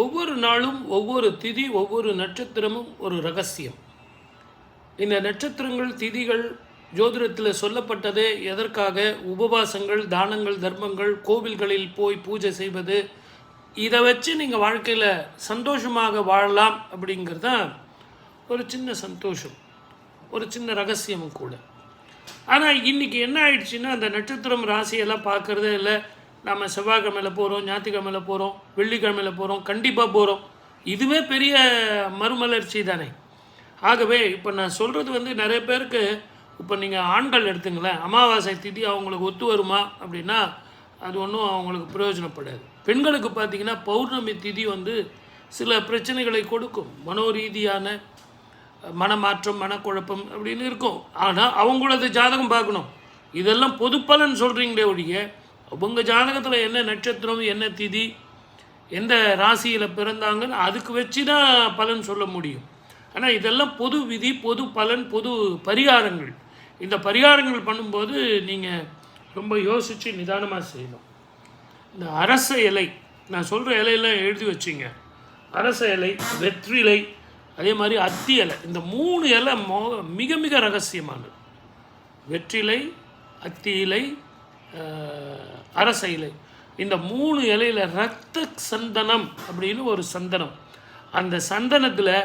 ஒவ்வொரு நாளும் ஒவ்வொரு திதி ஒவ்வொரு நட்சத்திரமும் ஒரு ரகசியம். இந்த நட்சத்திரங்கள் திதிகள் ஜோதிடத்தில் சொல்லப்பட்டது எதற்காக? உபவாசங்கள் தானங்கள் தர்மங்கள் கோவில்களில் போய் பூஜை செய்வது. இதை வச்சு நீங்கள் வாழ்க்கையில் சந்தோஷமாக வாழலாம் அப்படிங்கிறது தான் ஒரு சின்ன சந்தோஷம் ஒரு சின்ன ரகசியமும் கூட. ஆனால் இன்றைக்கி என்ன ஆயிடுச்சுன்னா அந்த நட்சத்திரம் ராசியெல்லாம் பார்க்குறதே இல்லை. நம்ம செவ்வாய்க்கிழமையில் போகிறோம் ஞாயிற்றுக்கிழமையில் போகிறோம் வெள்ளிக்கிழமையில் போகிறோம் கண்டிப்பாக போகிறோம் இதுவே பெரிய மறுமலர்ச்சி தானே. ஆகவே இப்போ நான் சொல்கிறது வந்து நிறைய பேருக்கு இப்போ நீங்கள் ஆண்கள் எடுத்துங்களேன் அமாவாசை திதி அவங்களுக்கு ஒத்து வருமா அப்படின்னா அது ஒன்றும் அவங்களுக்கு பிரயோஜனப்படாது. பெண்களுக்கு பார்த்தீங்கன்னா பௌர்ணமி திதி வந்து சில பிரச்சனைகளை கொடுக்கும். மனோரீதியான மனமாற்றம் மனக்குழப்பம் அப்படின்னு இருக்கும். ஆனால் அவங்களது ஜாதகம் பார்க்கணும். இதெல்லாம் பொது பலன் சொல்கிறீங்களே ஒழிய அவங்க ஜாதகத்தில் என்ன நட்சத்திரம் என்ன திதி எந்த ராசியில் பிறந்தாங்கன்னு அதுக்கு வச்சு தான் பலன் சொல்ல முடியும். ஆனால் இதெல்லாம் பொது விதி பொது பலன் பொது பரிகாரங்கள். இந்த பரிகாரங்கள் பண்ணும்போது நீங்கள் ரொம்ப யோசித்து நிதானமாக செய்யணும். இந்த அரச இலை நான் சொல்கிற இலையெல்லாம் எழுதி வச்சிங்க. அரச இலை வெற்றிலை அதே மாதிரி அத்தி இலை. இந்த மூணு இலை மோ மிக மிக ரகசியமானது. வெற்றிலை அத்தி இலை அரச இலை. இந்த மூணு இலையில் ரத்த சந்தனம் அப்படின்னு ஒரு சந்தனம். அந்த சந்தனத்தில்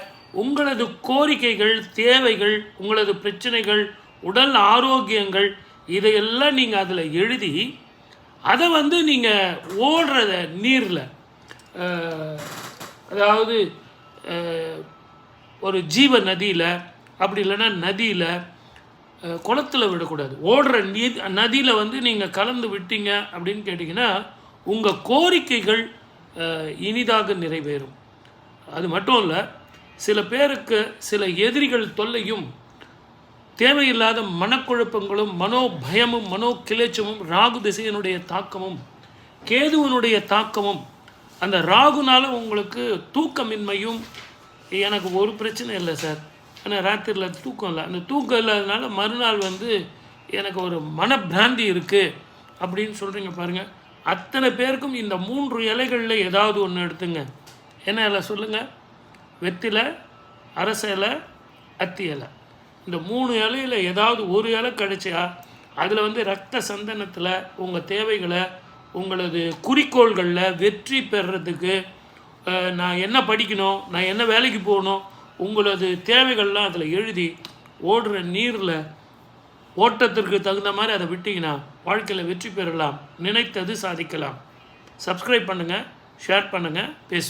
உங்களது கோரிக்கைகள் தேவைகள் உங்களது பிரச்சனைகள் உடல் ஆரோக்கியங்கள் இதையெல்லாம் நீங்கள் அதில் எழுதி அதை வந்து நீங்கள் ஓடுறத நீரில் அதாவது ஒரு ஜீவ நதியில் அப்படி இல்லைன்னா நதியில் குளத்தில் விடக்கூடாது. ஓடுற நீ நதியில் வந்து நீங்கள் கலந்து விட்டீங்க அப்படின்னு கேட்டிங்கன்னா உங்கள் கோரிக்கைகள் இனிதாக நிறைவேறும். அது மட்டும் இல்லை சில பேருக்கு சில எதிரிகள் தொல்லையும் தேவையில்லாத மனக்குழப்பங்களும் மனோ பயமும் மனோ கிளேச்சமும் ராகு திசையனுடைய தாக்கமும் கேதுவனுடைய தாக்கமும் அந்த ராகுனால் உங்களுக்கு தூக்கமின்மையும் எனக்கு ஒரு பிரச்சனை இல்லை சார். ஆனால் ராத்திரியில் தூக்கம் இல்லை அந்த தூக்கம் இல்லாதனால மறுநாள் வந்து எனக்கு ஒரு மனப்பிராந்தி இருக்குது அப்படின்னு சொல்கிறீங்க பாருங்கள் அத்தனை பேருக்கும் இந்த மூன்று இலைகளில் ஏதாவது ஒன்று எடுத்துங்க. என்ன இலை சொல்லுங்கள் வெத்திலை அரச இலை அத்தி இலை. இந்த மூணு இலையில் ஏதாவது ஒரு இலை கிடைச்சா அதில் வந்து ரத்த சந்தனத்தில் உங்கள் தேவைகளை உங்களது குறிக்கோள்களில் வெற்றி பெறுறதுக்கு நான் என்ன படிக்கணும் நான் என்ன வேலைக்கு போகணும் உங்களது தேவைகள்லாம் அதில் எழுதி ஓடுற நீரில் ஓட்டத்திற்கு தகுந்த மாதிரி அதை விட்டிங்கன்னா வாழ்க்கையில் வெற்றி பெறலாம். நினைத்தது சாதிக்கலாம். சப்ஸ்கிரைப் பண்ணுங்கள் ஷேர் பண்ணுங்கள் பேசு